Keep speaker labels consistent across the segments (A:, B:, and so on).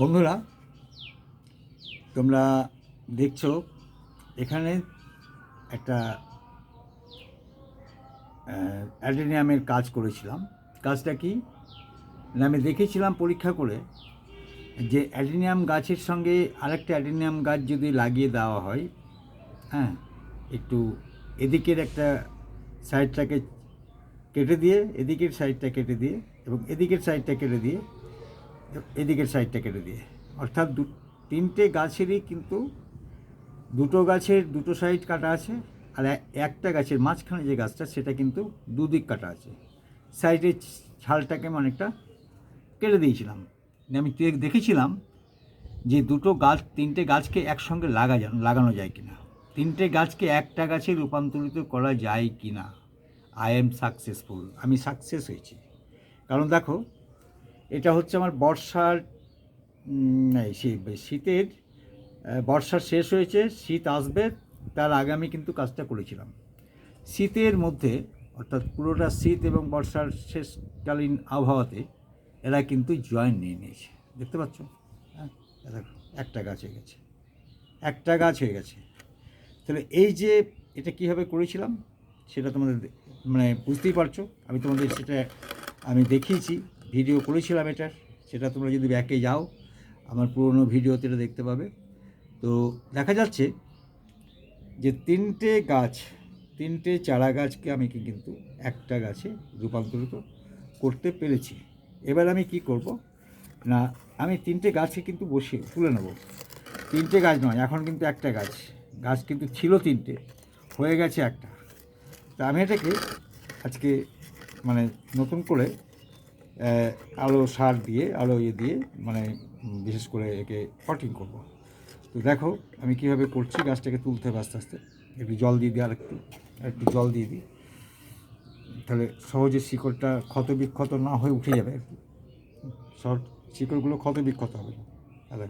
A: বন্ধুরা, তোমরা দেখছ, এখানে একটা অ্যাডেনিয়ামের কাজ করেছিলাম। কাজটা কি? না আমি দেখেছিলাম পরীক্ষা করে যে অ্যাডেনিয়াম গাছের সঙ্গে আরেকটা অ্যাডেনিয়াম গাছ যদি লাগিয়ে দেওয়া হয় হ্যাঁ একটু এদিকের একটা সাইডটাকে কেটে দিয়ে, এদিকের সাইডটা কেটে দিয়ে এবং এদিকের সাইডটা কেটে দিয়ে এদিকের সাইডটা কেটে দিয়ে। অর্থাৎ দু তিনটে গাছেরই কিন্তু দুটো গাছের দুটো সাইড কাটা আছে আর একটা গাছের মাঝখানে যে গাছটা, সেটা কিন্তু দুদিক কাটা আছে। সাইডের ছালটাকে আমি অনেকটা কেটে দিয়েছিলাম। আমি দে- দেখেছিলাম যে দুটো গাছ, তিনটে গাছকে একসঙ্গে লাগা লাগানো যায় কিনা। তিনটে গাছকে একটা গাছে রূপান্তরিত করা যায় কি না আই এম সাকসেসফুল আমি সাকসেস হয়েছি। কারণ দেখো এটা হচ্ছে আমার বর্ষার শীতের বর্ষা শেষ হয়েছে, শীত আসবে, তার আগে আমি কিন্তু কাজটা করেছিলাম। শীতের মধ্যে, অর্থাৎ পুরোটা শীত এবং বর্ষার শেষকালীন আবহাওয়াতে, এরা কিন্তু জয়েন নিয়ে নিয়েছে। দেখতে পাচ্ছ? হ্যাঁ একটা গাছ হয়ে গেছে। একটা গাছ হয়ে গেছে। তাহলে এই যে এটা কীভাবে করেছিলাম, সেটা তোমাদের মানে বুঝতেই পারছ। আমি তোমাদের সেটা, আমি দেখিয়েছি। ভিডিও করেছিলাম এটার, সেটা তোমরা যদি ব্যাকে যাও, আমার পুরনো ভিডিওতে এটা দেখতে পাবে। তো দেখা যাচ্ছে যে তিনটে গাছ, তিনটে চারা গাছকে আমি কিন্তু একটা গাছে রূপান্তরিত করতে পেরেছি। এবার আমি কি করব? না, আমি তিনটে গাছকে কিন্তু বসিয়ে তুলে নেব। তিনটে গাছ নয়, এখন কিন্তু একটা গাছ। গাছ কিন্তু ছিল তিনটে, হয়ে গেছে একটা। তা আমি এটাকে আজকে মানে নতুন করে আলো সার দিয়ে, আলো ইয়ে দিয়ে মানে বিশেষ করে একে পটিং করব। তো দেখো, আমি কীভাবে করছি, গাছটাকে তুলতে হবে আস্তে আস্তে। একটু জল দিয়ে দিই আর একটু একটু জল দিয়ে দিই। তাহলে সহজে শিকড়টা ক্ষত বিক্ষত না হয়ে উঠে যাবে সব শিকড়গুলো ক্ষত বিক্ষত হবে। তাহলে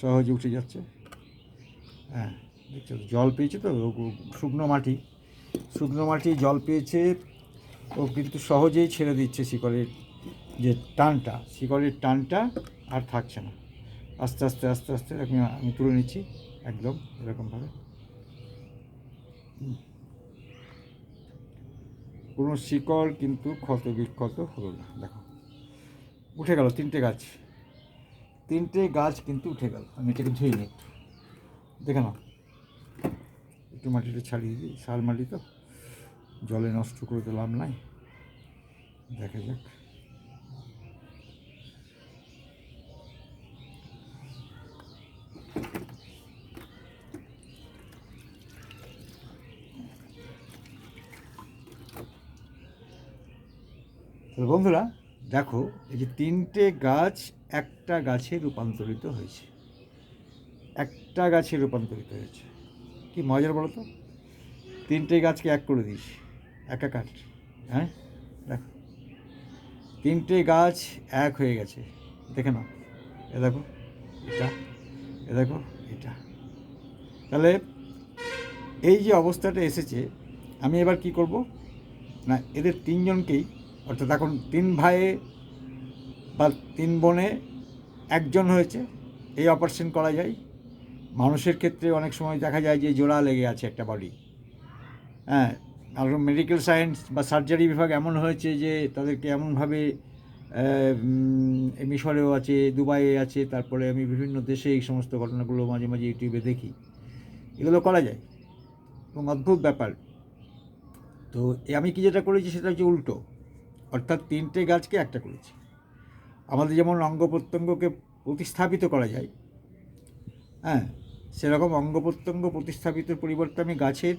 A: সহজে উঠে যাচ্ছে। হ্যাঁ দেখছ, জল পেয়েছে তো, শুকনো মাটি। শুকনো মাটি জল পেয়েছে ও কিন্তু সহজেই ছেড়ে দিচ্ছে শিকড়ের যে টানটা শিকড়ের টানটা আর থাকছে না। আস্তে আস্তে আস্তে আস্তে আমি আমি তুলে নিচ্ছি একদম এরকমভাবে। কোনো শিকড় কিন্তু ক্ষত বিক্ষত হলো না, দেখো। উঠে গেল তিনটে গাছ। তিনটে গাছ কিন্তু উঠে গেল। আমি এটাকে ধুয়ে নিই একটু। দেখে নাও। একটু মাটিটা ছাড়িয়ে দিই সার মাটি তো। জলে নষ্ট করে তো লাভ নাই। দেখা যাক। তো বন্ধুরা, দেখো, এই যে তিনটে গাছ একটা গাছে রূপান্তরিত হয়েছে। একটা গাছে রূপান্তরিত হয়েছে। কি মজার বলো তো? তিনটে গাছকে এক করে দিস একাকার হ্যাঁ? দেখো। তিনটে গাছ এক হয়ে গেছে। দেখে নাও। এ দেখো, এটা, এ দেখো, এটা। তাহলে এই যে অবস্থাটা এসেছে, আমি এবার কি করব? না, এদের তিনজনকেই, অর্থাৎ এখন তিন ভাইয়ে বা তিন বোনে একজন হয়েছে, এই অপারেশন করা যায়। মানুষের ক্ষেত্রে অনেক সময় দেখা যায় যে জোড়া লেগে আছে একটা বডি হ্যাঁ আর মেডিকেল সায়েন্স বা সার্জারি বিভাগ এমন হয়েছে যে তাদেরকে এমনভাবে মিশরেও আছে, দুবাইয়ে আছে, তারপরে আমি বিভিন্ন দেশে এই সমস্ত ঘটনাগুলো মাঝে মাঝে ইউটিউবে দেখি। এগুলো করা যায়। এবং অদ্ভুত ব্যাপার। তো আমি কি যেটা করেছি সেটা হচ্ছে উল্টো। অর্থাৎ তিনটে গাছকে একটা করেছি। আমাদের যেমন অঙ্গ প্রত্যঙ্গকে প্রতিস্থাপিত করা যায় হ্যাঁ সেরকম অঙ্গ প্রত্যঙ্গ প্রতিস্থাপিতের পরিবর্তে আমি গাছের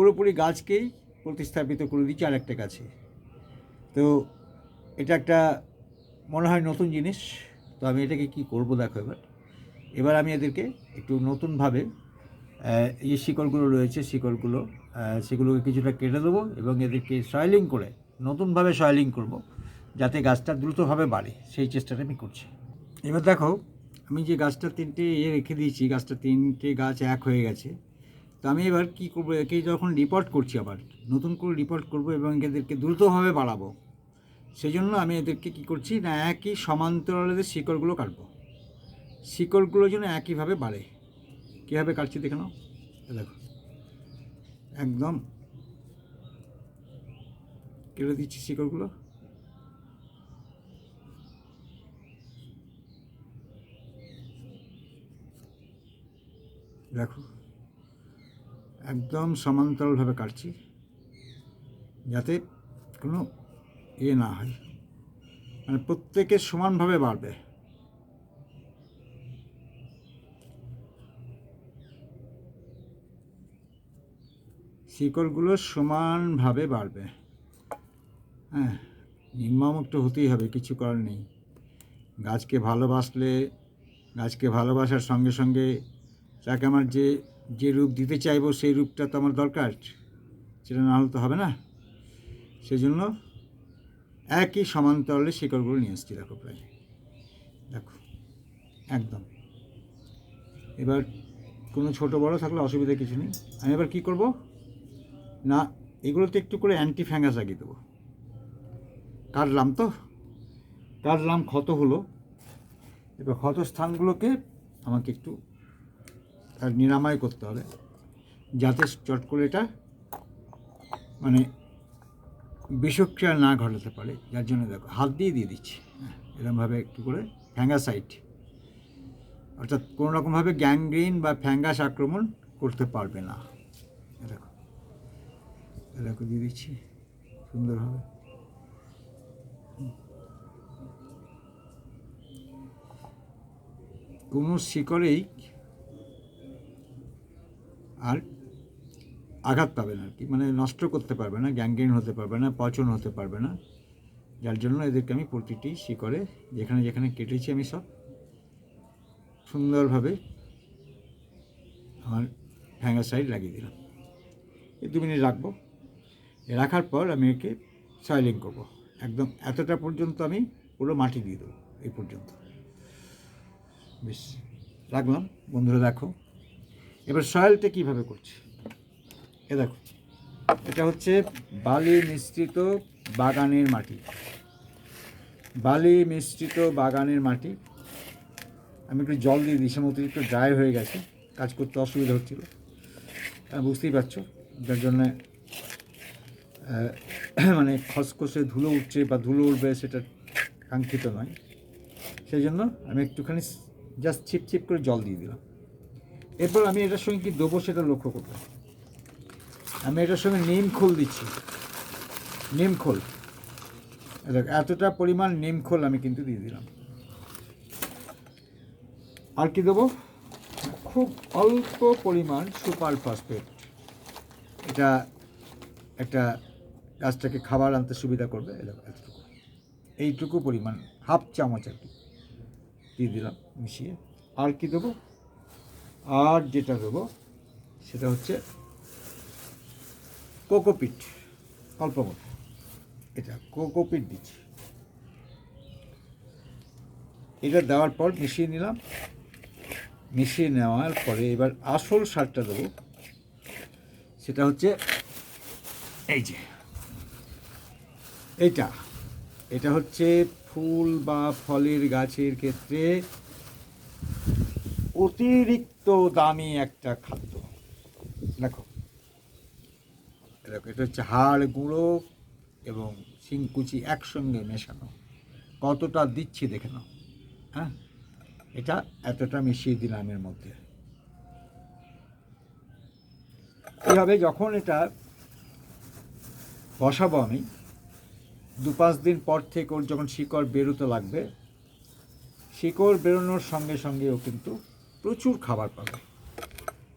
A: পুরোপুরি গাছকেই প্রতিস্থাপিত করে দিচ্ছি আর একটা গাছে। তো এটা একটা মনে হয় নতুন জিনিস। তো আমি এটাকে কি করব দেখো এবার। এবার আমি এদেরকে একটু নতুনভাবে যে শিকড়গুলো রয়েছে, শিকড়গুলো সেগুলোকে কিছুটা কেটে দেবো এবং এদেরকে সয়েলিং করে, নতুনভাবে সয়েলিং করব যাতে গাছটা দ্রুতভাবে বাড়ে। সেই চেষ্টাটা আমি করছি। এবার দেখো, আমি যে গাছটা তিনটে ইয়ে রেখে দিয়েছি, গাছটা তিনটে গাছ এক হয়ে গেছে। তো আমি এবার কি করব, একে যখন রিপোর্ট করছি আবার, নতুন করে রিপোর্ট করব এবং এদেরকে দ্রুতভাবে বাড়াবো সেই জন্য আমি এদেরকে কী করছি না, একই সমান্তরালের শিকড়গুলো কাটবো। শিকড়গুলো যেন একইভাবে বাড়ে। কীভাবে কাটছি দেখে নাও। দেখো। একদম। কেটে দিচ্ছি শিকড়গুলো। দেখো। একদম সমান্তরালভাবে কাটছি, যাতে কোনো ইয়ে না হয়। মানে প্রত্যেকে সমানভাবে বাড়বে। শিকড়গুলো সমানভাবে বাড়বে। হ্যাঁ নির্মম তো হতেই হবে, কিছু করার নেই। গাছকে ভালোবাসলে, গাছকে ভালোবাসার সঙ্গে সঙ্গে তাকে আমার যে যে রূপ দিতে চাইব সেই রূপটা তো আমার দরকার, সেটা না হলে তো হবে না। সেই জন্য একই সমান্তরালে শিকড়গুলো নিয়ে এসছি দেখো প্রায়। দেখো, একদম। এবার কোনো ছোট বড় থাকলে অসুবিধা কিছু নেই। আমি এবার কী করব? না, এগুলোতে একটু করে অ্যান্টি ফ্যাঙ্গাস লাগিয়ে দেবো। কাটলাম তো? কাটলাম ক্ষত হলো? এবার ক্ষত স্থানগুলোকে আমাকে একটু তার নিরাময় করতে হবে। যাতে চট করে এটা মানে বিষক্রিয়া না ঘটাতে পারে। যার জন্য দেখো হাত দিয়ে দিয়ে দিচ্ছি। হ্যাঁ, এরকমভাবে একটু করে ফ্যাঙ্গাসাইট। অর্থাৎ কোনো রকমভাবে গ্যাংগ্রিন বা ফ্যাঙ্গাস আক্রমণ করতে পারবে না। দেখো দেখো দিয়ে দিচ্ছি। সুন্দরভাবে কোনো শিকড়েই আর আঘাত পাবে না আর কি। মানে নষ্ট করতে পারবে না গ্যাংগ্রিন হতে পারবে না, পচন হতে পারবে না। যার জন্য এদেরকে আমি প্রতিটি শিকড়ে যেখানে যেখানে কেটেছি আমি সব সুন্দরভাবে আমার হ্যাঙ্গার সাইড লাগিয়ে দিলাম। এই দু মিনিট রাখব। রাখার পর আমি একে সয়েলিং করব। একদম এতটা পর্যন্ত আমি পুরো মাটি দিয়ে দেবো, এই পর্যন্ত। বেশ, রাখলাম। বন্ধুরা দেখো এবার সয়েলটা কীভাবে করছি? এ দেখো, এটা হচ্ছে বালি মিশ্রিত বাগানের মাটি। বালি মিশ্রিত বাগানের মাটি। আমি একটু জল দিয়ে দিয়েছি অতিরিক্ত ড্রাই হয়ে গেছে, কাজ করতে অসুবিধা হচ্ছিল। বুঝতেই পারছ, যার জন্যে মানে খসখসে ধুলো উঠছে বা ধুলো উঠবে সেটা কাঙ্ক্ষিত নয়। সেই জন্য আমি একটুখানি জাস্ট ছিপ ছিপ করে জল দিয়ে দিলাম। এরপর আমি এটার সঙ্গে কি দেবো সেটা লক্ষ্য করব। আমি এটার সঙ্গে নিম খোল দিচ্ছি। নিম খোল। দেখো, এতটা পরিমাণ নিম খোল আমি কিন্তু দিয়ে দিলাম। আর কি দেবো? খুব অল্প পরিমাণ সুপার ফসফেট। এটা একটা গাছটাকে খাবার আনতে সুবিধা করবে এতটুকু। এইটুকু পরিমাণ হাফ চামচ আর কি। দিয়ে দিলাম মিশিয়ে। আর কি দেবো? আর যেটা দেবো সেটা হচ্ছে কোকোপিট, অল্প মতো। এটা কোকোপিট দিচ্ছি। এটা দেওয়ার পর মিশিয়ে নিলাম। মিশিয়ে নেওয়ার পরে এবার আসল সারটা দেবো। সেটা হচ্ছে এই যে, এইটা। এটা হচ্ছে ফুল বা ফলের গাছের ক্ষেত্রে অতিরিক্ত দামি একটা খাদ্য। দেখো। দেখো, এটা হচ্ছে হাড় গুঁড়ো এবং শিংকুচি একসঙ্গে মেশানো। কতটা দিচ্ছি দেখে নাও। হ্যাঁ? এটা এতটা মিশিয়ে দিলাম এর মধ্যে। কী যখন এটা বসাবো আমি, দু পাঁচ দিন পর থেকে ওর যখন শিকড় বেরোতে লাগবে, শিকড় বেরোনোর সঙ্গে সঙ্গে ও কিন্তু প্রচুর খাবার পাবে।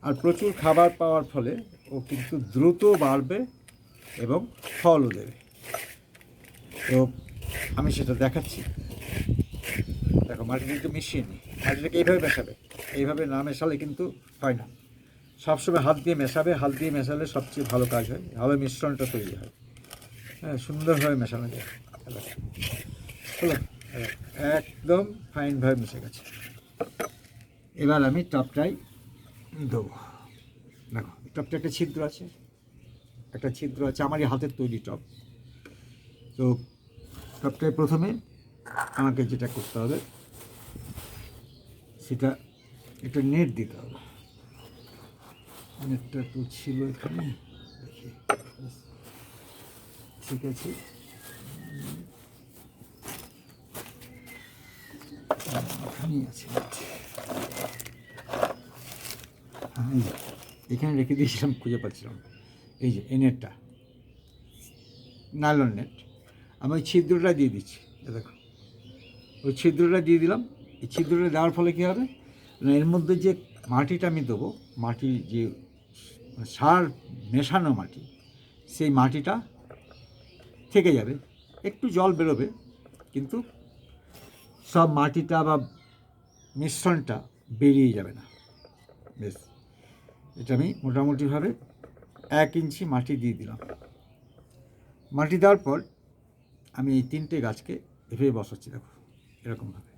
A: আর প্রচুর খাবার পাওয়ার ফলে ও কিন্তু দ্রুত বাড়বে এবং ফলও দেবে। তো আমি সেটা দেখাচ্ছি। দেখো মাটিটা একটু মিশিয়ে নিই মাটিটাকে এইভাবে মেশাবে। এইভাবে না মেশালে কিন্তু হয় না। সবসময় হাত দিয়ে মেশাবে। হাত দিয়ে মেশালে সবচেয়ে ভালো কাজ হয়। ভালো মিশ্রণটা তৈরি হয়। হ্যাঁ সুন্দরভাবে মেশানো যায়। একদম ফাইনভাবে মিশে গেছে। এবার আমি টপটাই দেবো। দেখো টপটা একটা ছিদ্র আছে, একটা ছিদ্র আছে, আমারই হাতের তৈরি টপ। তো সবটাই প্রথমে আমাকে যেটা করতে হবে, সেটা একটা নেট দিতে হবে। নেটটা তো ছিল এখানে ঠিক আছে। এখানেই আছে net। হ্যাঁ, এই যে, এখানে রেখে দিয়েছিলাম, খুঁজে পাচ্ছিলাম এই যে, এই নেটটা নাইলন নেট আমি ওই ছিদ্রটা দিয়ে দিচ্ছি দেখো। ওই ছিদ্রটা দিয়ে দিলাম। এই ছিদ্রটা দেওয়ার ফলে কী হবে? এর মধ্যে যে মাটিটা আমি দেবো, মাটি যে সার মেশানো মাটি, সেই মাটিটা থেকে যাবে। একটু জল বেরোবে, কিন্তু সব মাটিটা বা মিশ্রণটা বেরিয়ে যাবে না। বেশ। এটা আমি মোটামুটিভাবে এক ইঞ্চি মাটি দিয়ে দিলাম। মাটি দেওয়ার পর আমি এই তিনটে গাছকে এভাবে বসাচ্ছি দেখো এরকমভাবে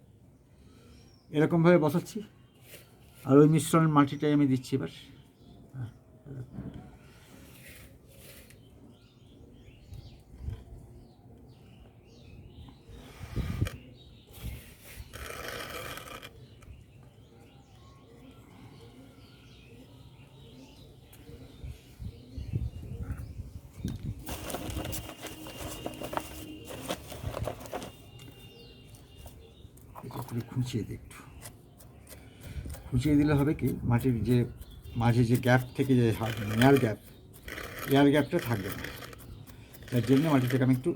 A: এরকমভাবে বসাচ্ছি আর ওই মিশ্রণের মাটিটাই আমি দিচ্ছি এবার। হ্যাঁ, এটা করে খুঁচিয়ে দিই একটু। খুঁচিয়ে দিলে হবে কি, মাটির যে, মাঝে যে গ্যাপ থেকে যে এয়ার গ্যাপ এয়ার গ্যাপটা থাকবে না। তার জন্য মাটিটাকে আমি একটু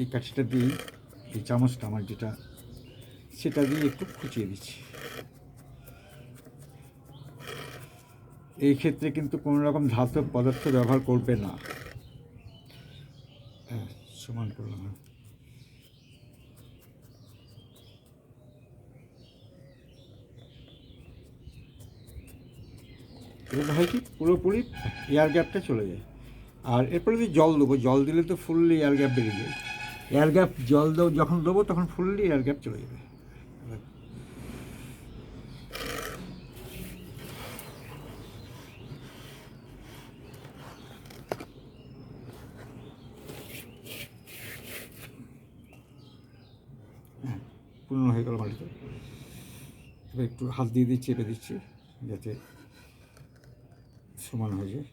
A: এই কাঠিটা দিয়ে, এই চামচটা আমার যেটা, সেটা দিয়ে একটু খুঁচিয়ে দিচ্ছি। এই ক্ষেত্রে কিন্তু কোনো রকম ধাতব পদার্থ ব্যবহার করবে না। হ্যাঁ সমান করলাম। এটা হয় কি পুরোপুরি এয়ার গ্যাপটা চলে যায়। আর এরপরে যদি জল দেবো, জল দিলে তো ফুললি এয়ার গ্যাপ বেরিয়ে যায়। এয়ার গ্যাপ জল দেবো, যখন দেবো, তখন ফুললি এয়ার গ্যাপ চলে যাবে। হ্যাঁ পূর্ণ হয়ে গেল মাটিতে এবার একটু হাত দিয়ে দিয়ে চেপে দিচ্ছি, যাতে সমান হয়ে যায়।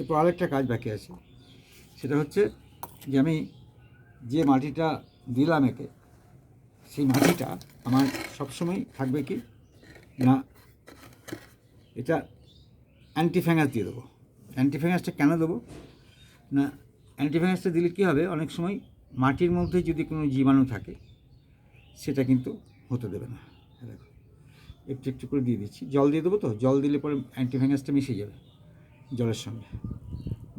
A: এরপর আরেকটা কাজ বাকি আছে। সেটা হচ্ছে যে আমি যে মাটিটা দিলাম একে, সেই মাটিটা আমার সবসময় থাকবে কি? না, এটা অ্যান্টিফ্যাঙ্গাস দিয়ে দেবো। অ্যান্টিফ্যাঙ্গাসটা কেন দেবো? না অ্যান্টিফ্যাঙ্গাসটা দিলে কী হবে? অনেক সময় মাটির মধ্যে যদি কোনো জীবাণু থাকে, সেটা কিন্তু হতে দেবে না। দেখো, একটু একটু করে দিয়ে দিচ্ছি। জল দিয়ে দেবো তো? জল দিলে পরে অ্যান্টিফ্যাঙ্গাসটা মিশে যাবে জলের সঙ্গে।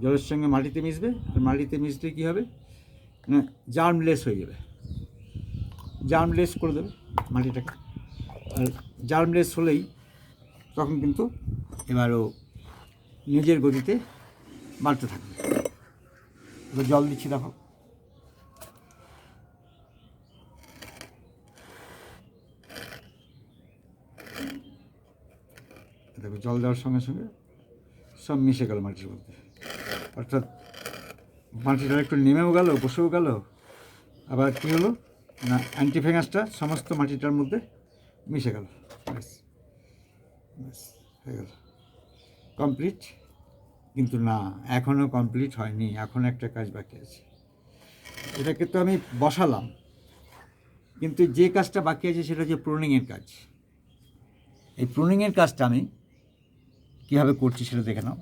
A: জলের সঙ্গে মাটিতে মিশবে, আর মাটিতে মিশলে কী হবে? না জার্মলেস হয়ে যাবে। জার্মলেস করে দেবে মাটিটাকে। আর জার্মলেস হলেই তখন কিন্তু এবার ও নিজের গতিতে বাড়তে থাকবে। জল দিচ্ছি, দেখো। দেখো, জল দেওয়ার সঙ্গে সঙ্গে সব মিশে গেল মাটির মধ্যে। অর্থাৎ মাটিটা একটু নেমেও গেল বসেও গেল। আবার কী হলো? না অ্যান্টিফ্যাঙ্গাসটা সমস্ত মাটিটার মধ্যে মিশে গেল। হয়ে গেল। কমপ্লিট কিন্তু না, এখনও কমপ্লিট হয়নি, এখন একটা কাজ বাকি আছে। এটাকে তো আমি বসালাম, কিন্তু যে কাজটা বাকি আছে সেটা হচ্ছে প্রুনিংয়ের কাজ। এই প্রুনিংয়ের কাজটা আমি কীভাবে করছি সেটা দেখে নাও।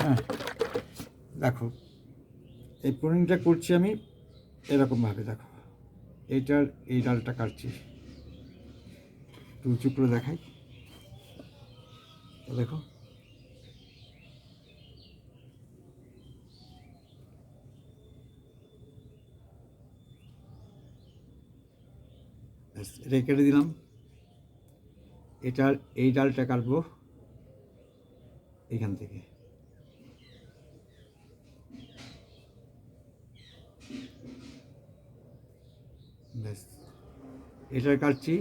A: হ্যাঁ দেখো, এই প্রুনিংটা করছি আমি এরকমভাবে, দেখো। এইটার, এই ডালটা কাটছি। একটু উঁচু করে দেখাই। দেখো। এটা কেটে দিলাম। এটার এই ডালটা কাটবো এখান থেকে। ব্যাস এটা কাটছি।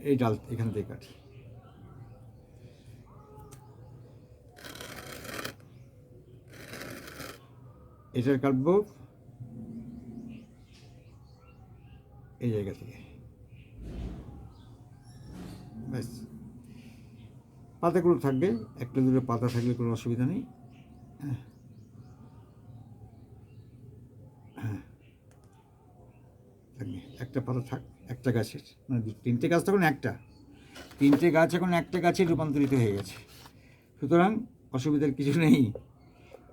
A: এই ডাল এখান থেকে কাটি। এটার কাটবো এই জায়গা থেকে। ব্যাস। পাতাগুলো থাকবে, একটা দুটো পাতা থাকলে কোনো অসুবিধা নেই। হ্যাঁ। হ্যাঁ। একটা পাতা থাক। একটা গাছের মানে তিনটে গাছ তখন একটা। তিনটে গাছ এখন একটা গাছে রূপান্তরিত হয়ে গেছে। সুতরাং অসুবিধার কিছু নেই।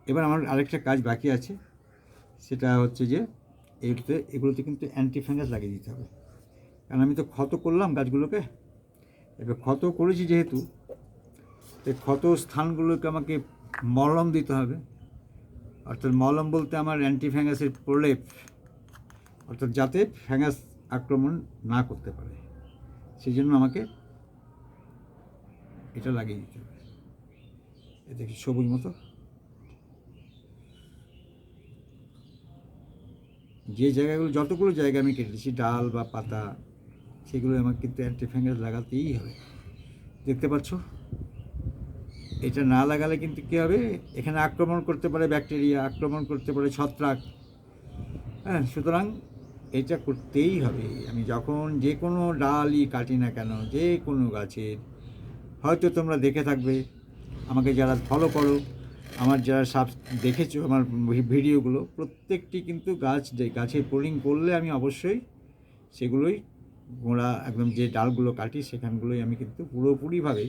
A: এবার আমার আরেকটা কাজ বাকি আছে। সেটা হচ্ছে যে এগুলোতে এগুলোতে কিন্তু অ্যান্টি ফাঙ্গাস লাগিয়ে দিতে হবে। কারণ আমি তো ক্ষত করলাম গাছগুলোকে। এবার ক্ষত করেছি যেহেতু এই ক্ষত স্থানগুলোকে আমাকে মলম দিতে হবে। অর্থাৎ মলম বলতে আমার অ্যান্টি ফ্যাঙ্গাসের প্রলেপ। অর্থাৎ যাতে ফ্যাঙ্গাস আক্রমণ না করতে পারে। সেই জন্য আমাকে এটা লাগিয়ে দিতে হবে। এ দেখি সবুজ মতো। যে জায়গাগুলো, যতগুলো জায়গা আমি কেটেছি, ডাল বা পাতা, সেগুলো আমাকে কিন্তু অ্যান্টি ফ্যাঙ্গাস লাগাতেই হবে। দেখতে পাচ্ছ? এটা না লাগালে কিন্তু কী হবে? এখানে আক্রমণ করতে পারে ব্যাকটেরিয়া, আক্রমণ করতে পারে ছত্রাক। হ্যাঁ সুতরাং এটা করতেই হবে। আমি যখন যে কোনো ডালই কাটি না কেন, যে কোনো গাছের, হয়তো তোমরা দেখে থাকবে। আমাকে যারা ফলো করো, আমার যারা সাব, দেখেছ আমার ভিডিওগুলো, প্রত্যেকটি কিন্তু গাছ যে গাছে পোলিং করলে আমি অবশ্যই সেগুলোই গোড়া একদম যে ডালগুলো কাটি সেখানগুলোই আমি কিন্তু পুরোপুরিভাবে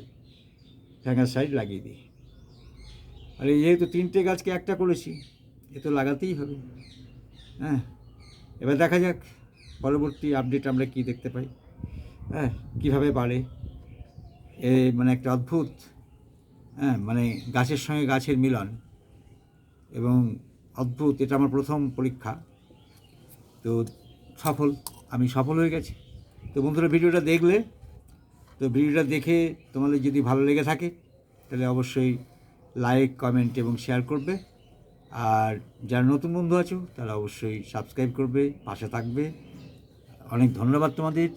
A: ফ্যাঙ্গাসাইড লাগিয়ে দিই। আর এই যেহেতু তিনটে গাছকে একটা করেছি, এ তো লাগাতেই হবে। হ্যাঁ? এবার দেখা যাক পরবর্তী আপডেট আমরা কি দেখতে পাই। হ্যাঁ কীভাবে বাড়ে। এ মানে একটা অদ্ভুত হ্যাঁ মানে গাছের সঙ্গে গাছের মিলন এবং অদ্ভুত, এটা আমার প্রথম পরীক্ষা। তো সফল, আমি সফল হয়ে গেছি। তো বন্ধুরা, ভিডিওটা দেখলে, তো ভিডিওটা দেখে তোমাদের যদি ভালো লেগে থাকে, তাহলে অবশ্যই লাইক কমেন্ট এবং শেয়ার করবে। আর যারা নতুন বন্ধু আছো তারা অবশ্যই সাবস্ক্রাইব করবে পাশে থাকবে। অনেক ধন্যবাদ তোমাদের।